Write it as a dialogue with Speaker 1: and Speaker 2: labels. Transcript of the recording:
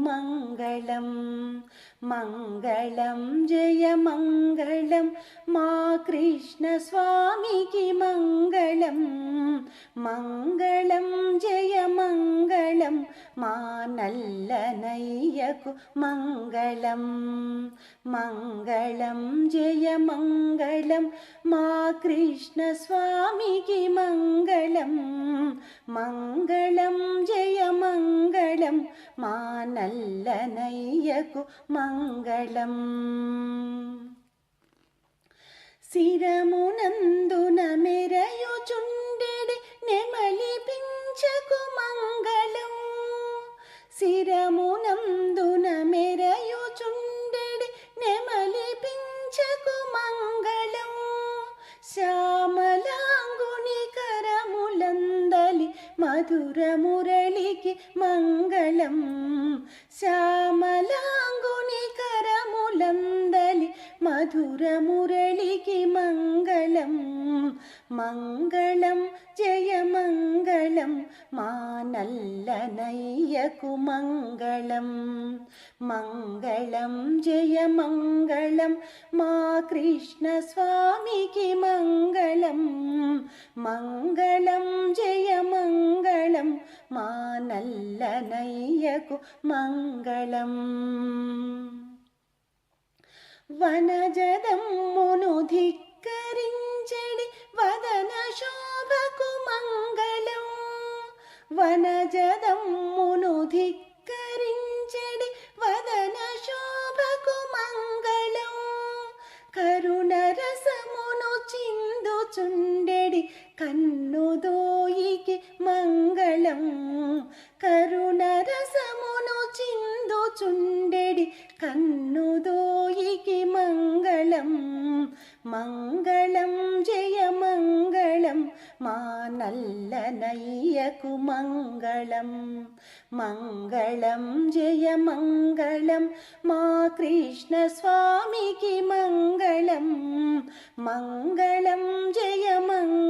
Speaker 1: మంగళం మంగళం జయ మంగళం మా కృష్ణ స్వామికి మంగళం మంగళం జయ మంగళం మా నల్లనయ్యకు మంగళం మంగళం జయ మంగళం మా కృష్ణ స్వామికి మంగళం మంగళం జయ మంగళం మా నల్లనయ్యకు మంగళం. శిరమునందున మెరయుచుండెడి నెమలి పించకు మంగళం. శిరమునందున మెరయుచుండె కరములందలి మధుర మురళికి మంగళం శ్యామలాంగుని కరములందలి మధుర మురళికి మంగళం మంగళం జయ మంగళం మా నల్లనయ్యకు మంగళం మంగళం మా నల్లనయ్యకు మంగళం. వనజదమ్మును ధిక్కరించడి వదన శోభకు మంగళం. వనజదమ్మును ధిక్కరించడి వదన శోభకు మంగళం. కరుణ రసమును చిందుచుండెడి కన్నుదు మంగళం కరుణ రసమును చిందుచుండెడి కన్నుదోయికి మంగళం. మంగళం జయ మంగళం మా నల్లనయ్యకు మంగళం. మంగళం జయ మంగళం మా కృష్ణ స్వామికి మంగళం. మంగళం జయ మంగళం